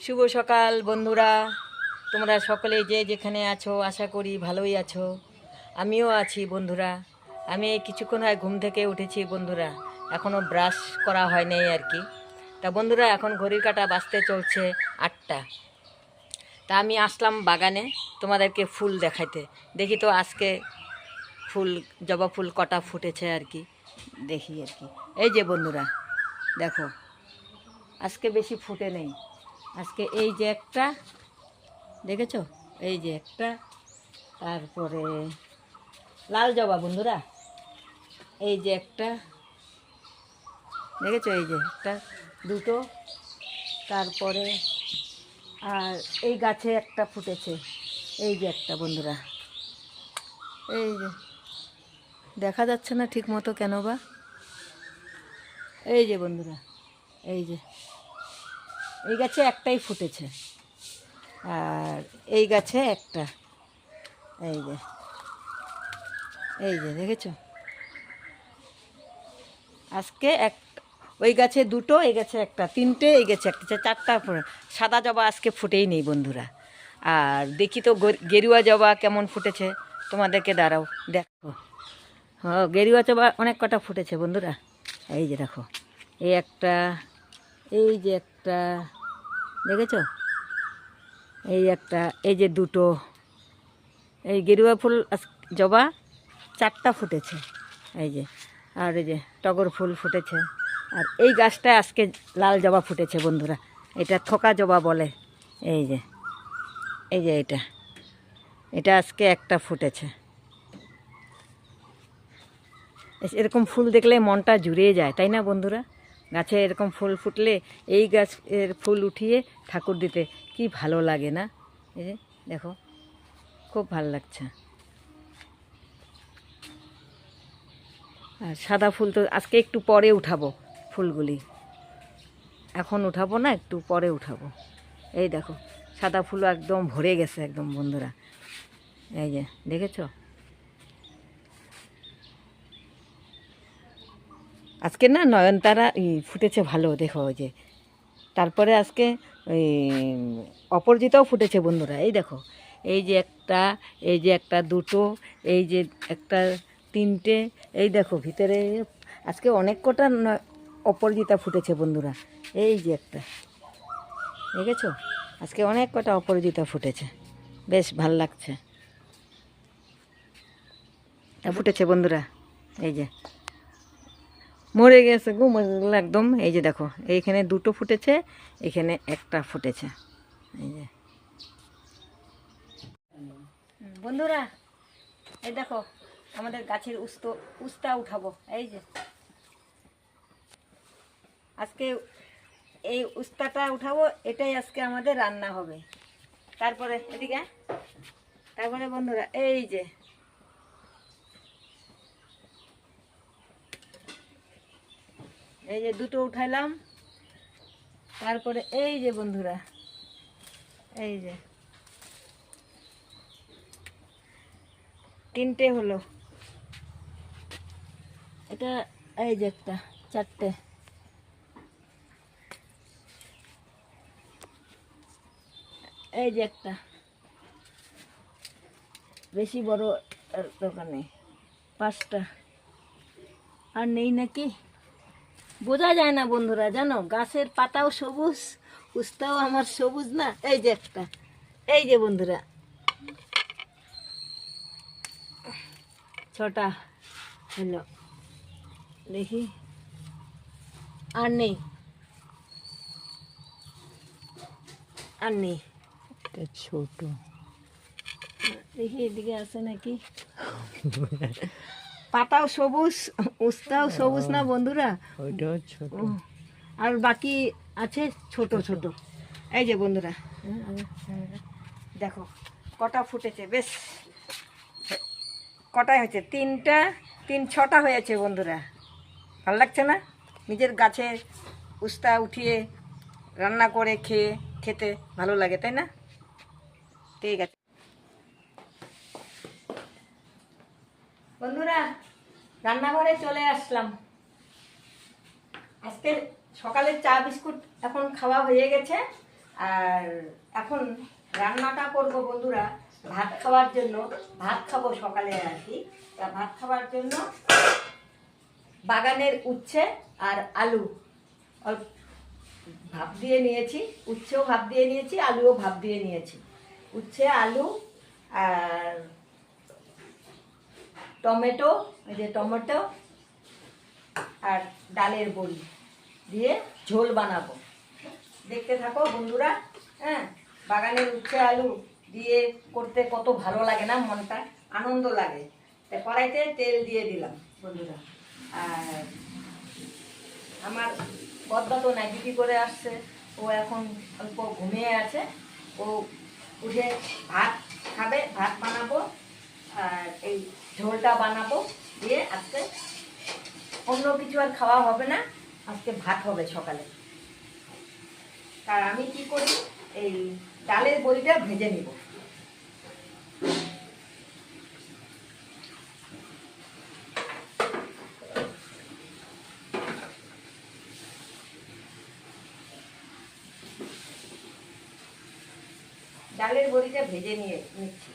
শুভ সকাল, বন্ধুরা। তোমরা সকলে যে যেখানে আছো, আশা করি ভালোই আছো। আমিও আছি, বন্ধুরা। আমি কিছুক্ষণ হয় ঘুম থেকে উঠেছি, বন্ধুরা। এখনও ব্রাশ করা হয় নাই আর কি। তা বন্ধুরা, এখন ঘড়ির কাটা বাঁচতে চলছে আটটা। তা আমি আসলাম বাগানে তোমাদেরকে ফুল দেখাইতে। দেখি তো আজকে ফুল, জবা ফুল কটা ফুটেছে আর কি। দেখি আর কি। এই যে বন্ধুরা, দেখো, আজকে বেশি ফুটে নেই। আজকে এই যে একটা, দেখেছ? এই যে একটা, তারপরে লাল জবা বন্ধুরা, এই যে একটা, দেখেছ? এই যে একটা, দুটো, তারপরে আর এই গাছে একটা ফুটেছে, এই যে একটা বন্ধুরা। এই যে, দেখা যাচ্ছে না ঠিক মতো কেন বা? এই যে বন্ধুরা, এই যে। এই গাছে একটাই ফুটেছে। আর এই গাছে একটা। এই যে। এই যে, দেখেছ? আজকে এক ওই গাছে দুটো, এই গাছে একটা, তিনটে, এই গাছে একটা চারটা সাদা জবা আজকে ফুটেই নেই, বন্ধুরা। আর দেখি তো গেরুয়া জবা কেমন ফুটেছে। তোমাদেরকে দাঁড়াও, দেখো। হ গেরুয়া জবা অনেক কটা ফুটেছে, বন্ধুরা। এই যে, দেখো। এই একটা, এই যে একটা। দেখেছ? এই একটা, এই যে দুটো, এই গেরুয়া ফুল জবা চারটা ফুটেছে, এই যে, আর এই যে টগর ফুল ফুটেছে, আর এই গাছটায় আজকে লাল জবা ফুটেছে বন্ধুরা, এটা থোকা জবা বলে, এই যে এই যে এটা এটা আজকে একটা ফুটেছে। এরকম ফুল দেখলে মনটা জুড়িয়ে যায়, তাই না বন্ধুরা? গাছে এরকম ফুল ফুটলে এই গাছের ফুল উঠিয়ে ঠাকুর দিতে। কি ভালো লাগে না? এই যে, দেখো, খুব ভালো লাগছে। আর সাদা ফুল তো আজকে একটু পরে উঠাবো ফুলগুলি। এখন উঠাবো না, একটু পরে উঠাবো। এই দেখো, সাদা ফুল একদম ভরে গেছে, একদম বন্ধুরা। এই যে, দেখেছ? আজকে না নয়নতারা ফুটেছে ভালো, দেখো ওই যে। তারপরে আজকে ওই অপরজিতাও ফুটেছে বন্ধুরা, এই দেখো। এই যে একটা, এই যে একটা দুটো, এই যে একটা তিনটে, এই দেখো ভিতরে, আজকে অনেক কটা অপরাজিতা ফুটেছে বন্ধুরা, এই যে একটা। দেখেছ? আজকে অনেক কটা অপরাজিতা ফুটেছে, বেশ ভালো লাগছে। ফুটেছে বন্ধুরা, এই যে। মরে গেছে গো, মরে একদম, এই যে দেখো, এইখানে দুটো ফুটেছে, এখানে একটা ফুটেছে। এই যে। বন্ধুরা, এই দেখো, আমাদের গাছের উস্ত, উস্তা উঠাবো, এই যে। আজকে এই উস্তাটা উঠাবো, এটাই আজকে আমাদের রান্না হবে। তারপরে, এদিকে তারপরে বন্ধুরা, এই যে এই যে দুটো উঠাইলাম। তারপরে এই যে বন্ধুরা, এই যে। তিনটে হলো। এটা এই যে একটা, চারটে। এই যে একটা। বেশি বড় দরকার পাঁচটা। আর নেই নাকি? বোঝা যায় না বন্ধুরা জানো? গাছের পাতাও সবুজ উস্তাও আমার সবুজ না? এই যে একটা এই যে বন্ধুরা। ছটা হলো। দেখি। আর নেই। আর নেই। ছোট। দেখি এদিকে আছে নাকি? পাতাও সবুজ উস্তাও সবুজ না বন্ধুরা? ওইটাও ছোট। আর বাকি আছে ছোট ছোট। এই যে বন্ধুরা দেখো কটা ফুটেছে বেশ। কটাই হয়েছে? তিনটা তিন ছটা হয়েছে বন্ধুরা। ভালো লাগছে না? নিজের গাছে উস্তা উঠিয়ে রান্না করে খেয়ে খেতে ভালো লাগে তাই না? ঠিক আছে। বন্ধুরা, রান্নাঘরে চলে আসলাম। আজকে সকালে চা বিস্কুট এখন খাওয়া হয়ে গেছে। আর এখন রান্নাটা করব বন্ধুরা, ভাত খাওয়ার জন্য। ভাত খাব সকালে আর কি। তা ভাত খাওয়ার জন্য বাগানের উচ্ছে আর আলু। অল্প ভাপ দিয়ে নিয়েছি, উচ্ছেও ভাপ দিয়ে নিয়েছি, আলুও ভাপ দিয়ে নিয়েছি। উচ্ছে, আলু আর টমেটো, এই যে টমেটো আর ডালের বড়ি দিয়ে ঝোল বানাবো। দেখতে থাকো বন্ধুরা হ্যাঁ? বাগানের উচ্ছে আলু দিয়ে করতে কত ভালো লাগে না মনটা? আনন্দ লাগে। তা কড়াইতে তেল দিয়ে দিলাম বন্ধুরা। আর আমার পদ্মা তো নাই ডিউটি করে আসছে। ও এখন অল্প ঘুমিয়ে আছে। ও উঠে ভাত খাবে, ভাত বানাবো। আর এই ঝোলটা বানাবো। দিয়ে আজকে অন্য কিছু আর খাওয়া হবে না। আজকে ভাত হবে সকালে। আর আমি কি করি? এই ডালের বড়িটা ভেজে নিব। ডালের বড়িটা ভেজে নিয়ে নিচ্ছি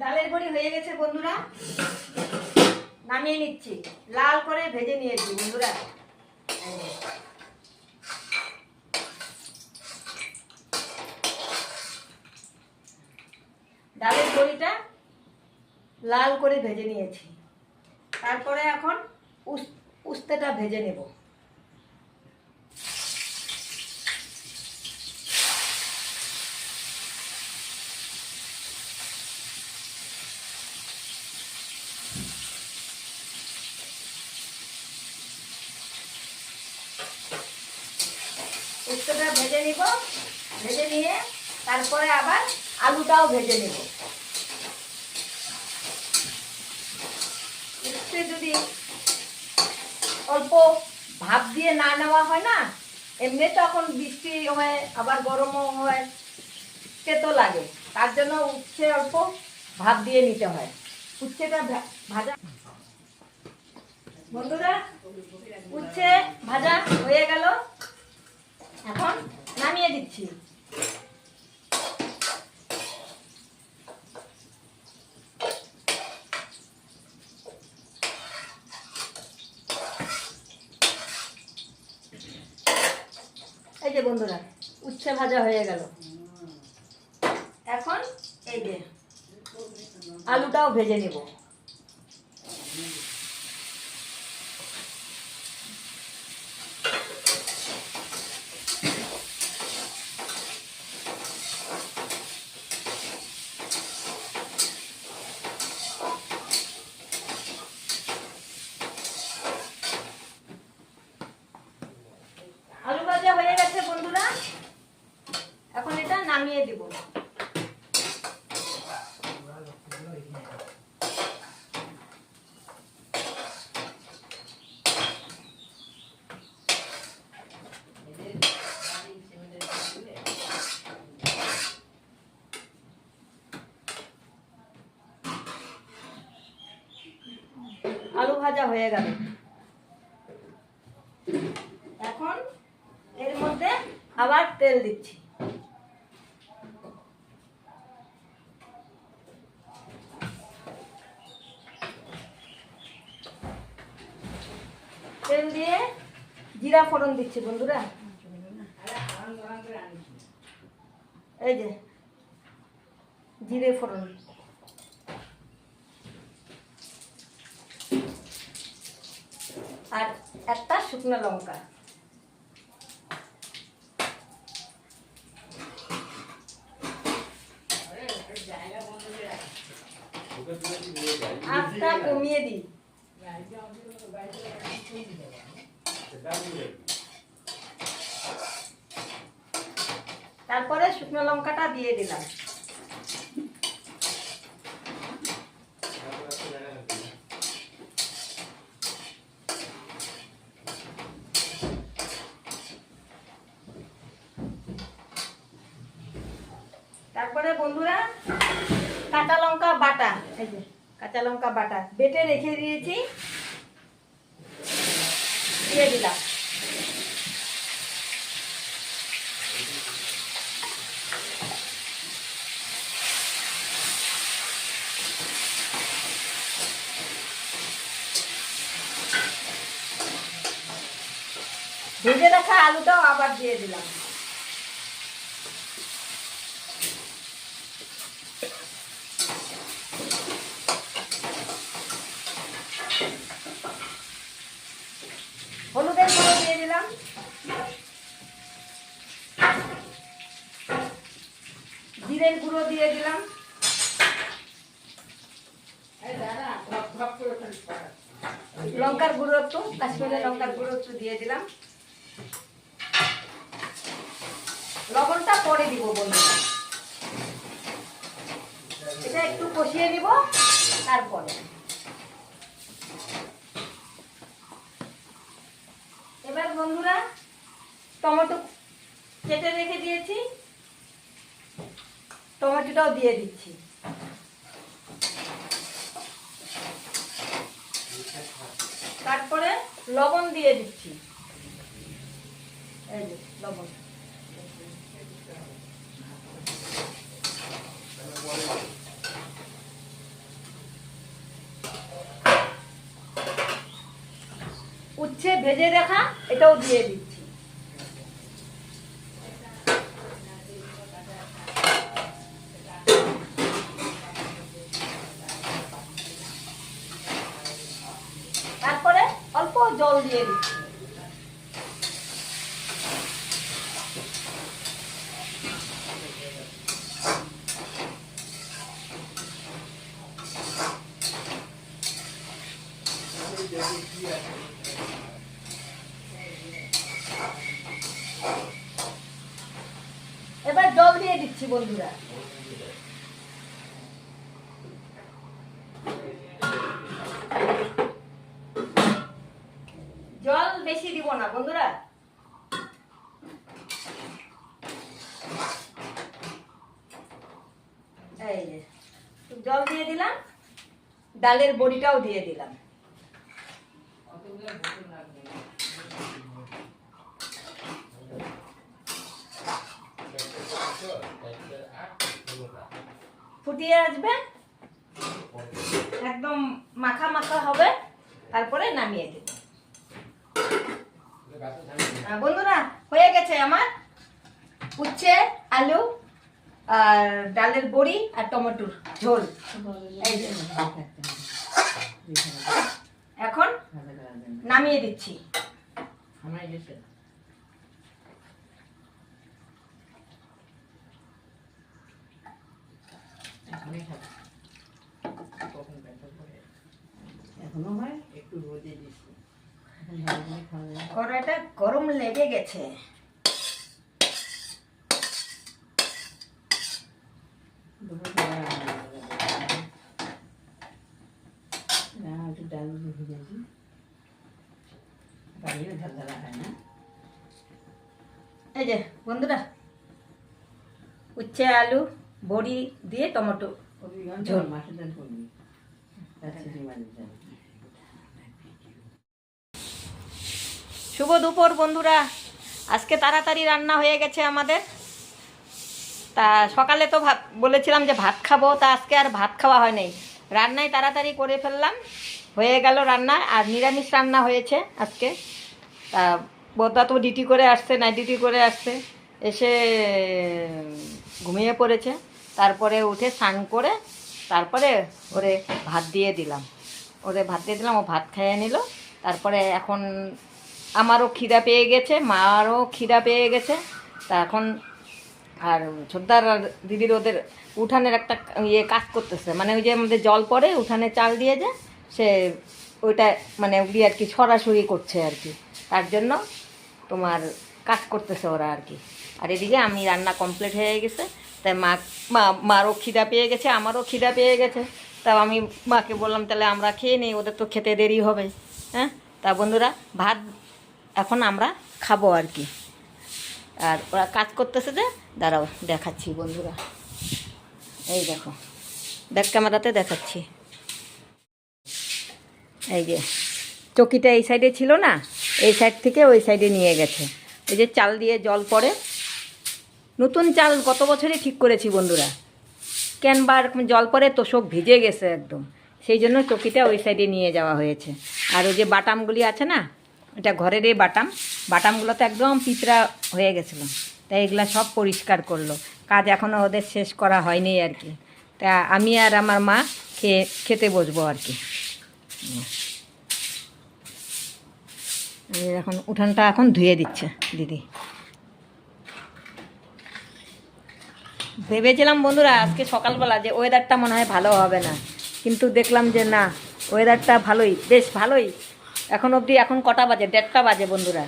ডালের বড়ি হয়ে গেছে বন্ধুরা নিচ্ছি লাল করে ভেজে নিয়েছি, বন্ধুরা। ডালের বড়িটা লাল করে ভেজে নিয়েছি। তারপরে এখন উস- উস্তেটা ভেজে নেব উস্তেটা ভেজে নিব ভেজে নিয়ে তারপরে আবার আলুটাও ভেজে নেব। যদি অল্প ভাপ দিয়ে না নেওয়া হয় না, এমনি তখন বৃষ্টি হয়, আবার গরমও হয়, তেতো লাগে। তার জন্য উচ্ছে অল্প ভাপ দিয়ে নিতে হয়। উচ্ছেটা ভাজা। বন্ধুরা, উচ্ছে ভাজা হয়ে গেল। এখন নামিয়ে দিচ্ছি। বন্ধুরা উচ্ছে ভাজা হয়ে গেল। এখন এই যে আলুটাও ভেজে নেব আলু ভাজা হয়ে গেছে বন্ধুরা এখন এটা নামিয়ে দিব আলু ভাজা হয়ে গেল এখন এর মধ্যে আবার তেল দিচ্ছি। তেল দিয়ে জিরা ফোড়ন দিচ্ছি বন্ধুরা। এই যে, জিরে ফোড়ন। আর একটা শুকনো লঙ্কা। আটটা কমিয়ে দিই। তারপরে শুকনো লঙ্কাটা দিয়ে দিলাম। তারপরে বন্ধুরা, কাঁচা লঙ্কা বাটা কাঁচা লঙ্কা বাটা বেটে রেখে দিয়েছি। দিয়ে দিলাম। ভেজে রাখা আলুটাও আবার দিয়ে দিলাম হলুদের গুঁড়ো দিয়ে দিলাম জিরের গুঁড়ো দিয়ে দিলাম। লঙ্কার গুঁড়ো একটু, কাশ্মীরের লঙ্কার গুঁড়ো একটু দিয়ে দিলাম। লবণটা পরে দিব বন্ধুরা। এটা একটু কষিয়ে নিব, তারপরে। এবার বন্ধুরা, টমেটো কেটে রেখে দিয়েছি। টমেটোটাও দিয়ে দিচ্ছি। তারপরে লবণ দিয়ে দিচ্ছি। এই যে, লবণ। উচ্ছে ভেজে রাখা, এটাও দিয়ে দিচ্ছি তারপরে অল্প জল দিয়ে দিচ্ছি এবার জল দিয়ে দিচ্ছি বন্ধুরা। জল বেশি দিব না, বন্ধুরা। এই জল দিয়ে দিলাম, ডালের বড়িটাও দিয়ে দিলাম। ফুটিয়ে আসবে। একদম মাখা মাখা হবে। তারপরে নামিয়ে দেব। বন্ধুরা, হয়ে গেছে আমার উচ্ছে, আলু আর ডালের বড়ি আর টমেটোর ঝোল। এখন নামিয়ে দিচ্ছি। হয় একটু রোদে দিচ্ছি এখন ভালো করে খাওয়া যাবে। কড়াইটা গরম লেগে গেছে। করে একটু ডাল বাড়িও ঝালঝালা হয় না? এই যে বন্ধুরা উচ্ছে আলু বড়ি দিয়ে টমেটো ঝোল। শুভ দুপুর বন্ধুরা। আজকে তাড়াতাড়ি রান্না হয়ে গেছে আমাদের। তা সকালে তো ভাত বলেছিলাম যে ভাত খাব, তা আজকে আর ভাত খাওয়া হয় নাই। রান্নায় তাড়াতাড়ি করে ফেললাম, হয়ে গেল রান্না আর নিরামিষ রান্না হয়েছে আজকে। তা বোধা তো ডিউটি করে আসছে নাইট ডিউটি করে আসছে। এসে ঘুমিয়ে পড়েছে। তারপরে উঠে স্নান করে তারপরে ওরে ভাত দিয়ে দিলাম। ওরে ভাত দিয়ে দিলাম, ও ভাত খেয়ে নিল। তারপরে এখন আমারও খিদা পেয়ে গেছে, মারও খিদা পেয়ে গেছে। তা এখন আর ছোটদার দিদির ওদের উঠানের একটা ইয়ে কাজ করতেছে মানে ওই যে আমাদের জল পড়ে উঠানে চাল দিয়ে যায় সে ওইটা মানে উড়ি আর কি ছড়াছড়ি করছে আর কি। তার জন্য তোমার কাজ করতেছে ওরা আর কি। আর এদিকে আমি রান্না কমপ্লিট হয়ে গেছে। তাই মা মারও খিদা পেয়ে গেছে, আমারও খিদা পেয়ে গেছে। তা আমি মাকে বললাম, তাহলে আমরা খেয়ে নিই, ওদের তো খেতে দেরি হবে। হ্যাঁ? তা বন্ধুরা, ভাত এখন আমরা খাব আর কি। আর ওরা কাজ করতেছে যে, দাঁড়াও, দেখাচ্ছি বন্ধুরা। এই দেখো, ব্যাক ক্যামেরাতে দেখাচ্ছি। এই যে, চকিটা এই সাইডে ছিল না, এই সাইড থেকে ওই সাইডে নিয়ে গেছে। এই যে চাল দিয়ে জল পড়ে নতুন চাল গত বছরই ঠিক করেছি বন্ধুরা। কেন বা এরকম জল পড়ে তোষক ভিজে গেছে একদম। সেই জন্য চকিটা ওই সাইডে নিয়ে যাওয়া হয়েছে। আর ওই যে বাটামগুলি আছে না, এটা ঘরেরই বাটাম, বাটামগুলো তো একদম পিঁপড়া হয়ে গেছিল। তাই এগুলা সব পরিষ্কার করল। কাজ এখনও ওদের শেষ করা হয়নি আর কি। তা আমি আর আমার মা খেয়ে, খেতে বসবো আর কি। এখন উঠানটা এখন ধুয়ে দিচ্ছে দিদি। ভেবেছিলাম বন্ধুরা আজকে সকালবেলা যে ওয়েদারটা মনে হয় ভালো হবে না। কিন্তু দেখলাম যে না ওয়েদারটা ভালোই, বেশ ভালোই। এখন অবধি এখন কটা বাজে? দেড়টা বাজে বন্ধুরা।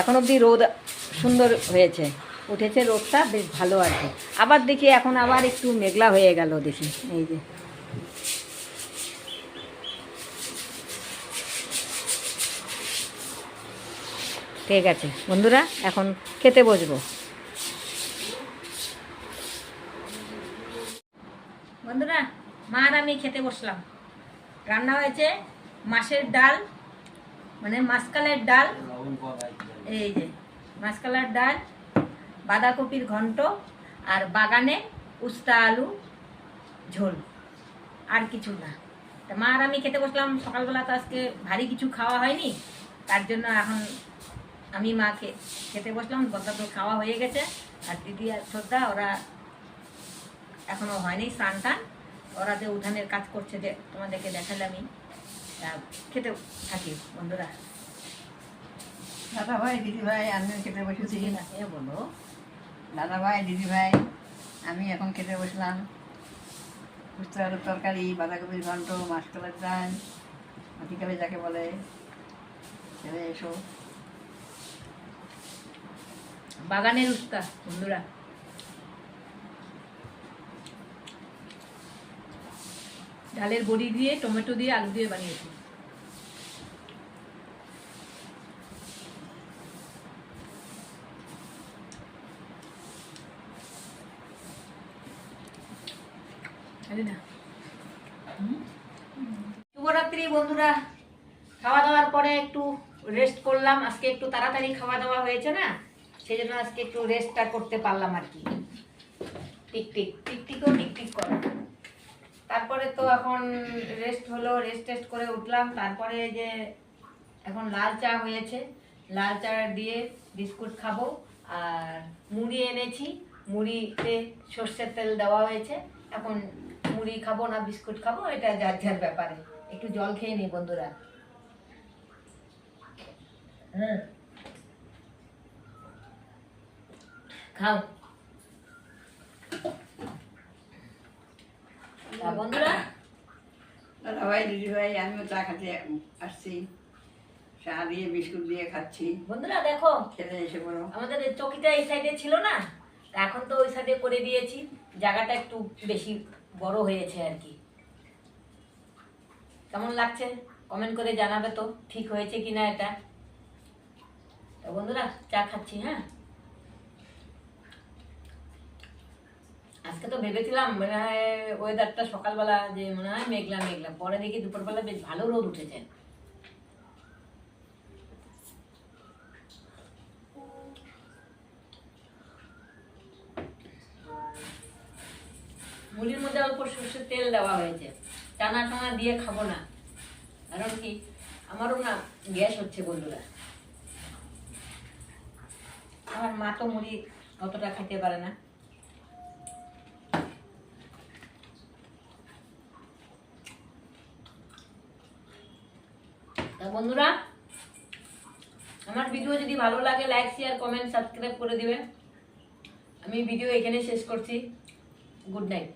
এখন অবধি রোদ সুন্দর হয়েছে। উঠেছে রোদটা, বেশ ভালো কি আবার দেখি এখন আবার একটু মেঘলা হয়ে গেল দেখি, এই যে। ঠিক আছে, বন্ধুরা, এখন খেতে বসবো। বন্ধুরা, মা আর আমি খেতে বসলাম। রান্না হয়েছে মাছের ডাল মানে মাসকালের ডাল। এই যে, মাসকালার ডাল, বাঁধাকপির ঘন্ট আর বাগানে উস্তা আলু, ঝোল। আর কিছু না। তা মা আর আমি খেতে বসলাম। সকালবেলা তো আজকে ভারী কিছু খাওয়া হয়নি। তার জন্য এখন আমি মাকে খেতে বসলাম। কথা খাওয়া হয়ে গেছে। আর দিদি আর শ্রদ্ধা, ওরা এখনও হয়নি স্নান টান ওরা যে উঠানের কাজ করছে যে তোমাদেরকে দেখালামই খেতে থাকি বন্ধুরা। দাদা ভাই দিদি ভাই আমিও খেতে বসেছি। না এ বলো। দাদা ভাই দিদি ভাই আমি এখন খেতে বসলাম। বুঝতে আলুর তরকারি বাঁধাকপির ঘন্ট মাসকলার ডাল মাটিকালে যাকে বলে। এসো। বাগানের উস্তা বন্ধুরা। ডালের বড়ি দিয়ে, টমেটো দিয়ে, আলু দিয়ে বানিয়েছি। শুভরাত্রি বন্ধুরা। খাওয়া দাওয়ার পরে একটু রেস্ট করলাম। আজকে একটু তাড়াতাড়ি খাওয়া দাওয়া হয়েছে না? সেই জন্য আজকে একটু রেস্টটা করতে পারলাম আর কি। টিকটিক। টিক টিক টিকও টিক টিক করে। তারপরে তো এখন রেস্ট হলো রেস্ট টেস্ট করে উঠলাম। তারপরে যে এখন লাল চা হয়েছে। লাল চা দিয়ে বিস্কুট খাব। আর মুড়ি এনেছি। মুড়িতে সর্ষের তেল দেওয়া হয়েছে। এখন মুড়ি খাব না বিস্কুট খাব, এটা যার যার ব্যাপারে। একটু জল খেয়ে নিই বন্ধুরা। হুম। খাও। তা বন্ধুরা? দাদা ভাই দিদি ভাই আমিও চা খেতে আসছি। চা দিয়ে বিস্কুট দিয়ে খাচ্ছি। বন্ধুরা দেখো খেতে এসে পড়ো। আমাদের চকিটা এই সাইডে ছিল না? তা এখন তো ওই সাইডে করে দিয়েছি। জায়গাটা একটু বেশি বড় হয়েছে আর কি। কেমন লাগছে? কমেন্ট করে জানাবে তো ঠিক হয়েছে কিনা এটা। তো বন্ধুরা চা খাচ্ছি হ্যাঁ? আজকে তো ভেবেছিলাম মনে হয় ওয়েদারটা সকালবেলা যে মনে হয় মেঘলা মেঘলা। পরে দেখি দুপুরবেলা বেশ ভালো রোদ উঠেছে। মুড়ির মধ্যে অল্প সর্ষের তেল দেওয়া হয়েছে। টানা টানা দিয়ে খাব না। কারণ কি? আমারও না গ্যাস হচ্ছে বন্ধুরা। আমার মা তো মুড়ি অতটা খেতে পারে না। বন্ধুরা, আমার ভিডিও যদি ভালো লাগে লাইক শেয়ার কমেন্ট সাবস্ক্রাইব করে দিবেন। আমি ভিডিও এখানে শেষ করছি। Good night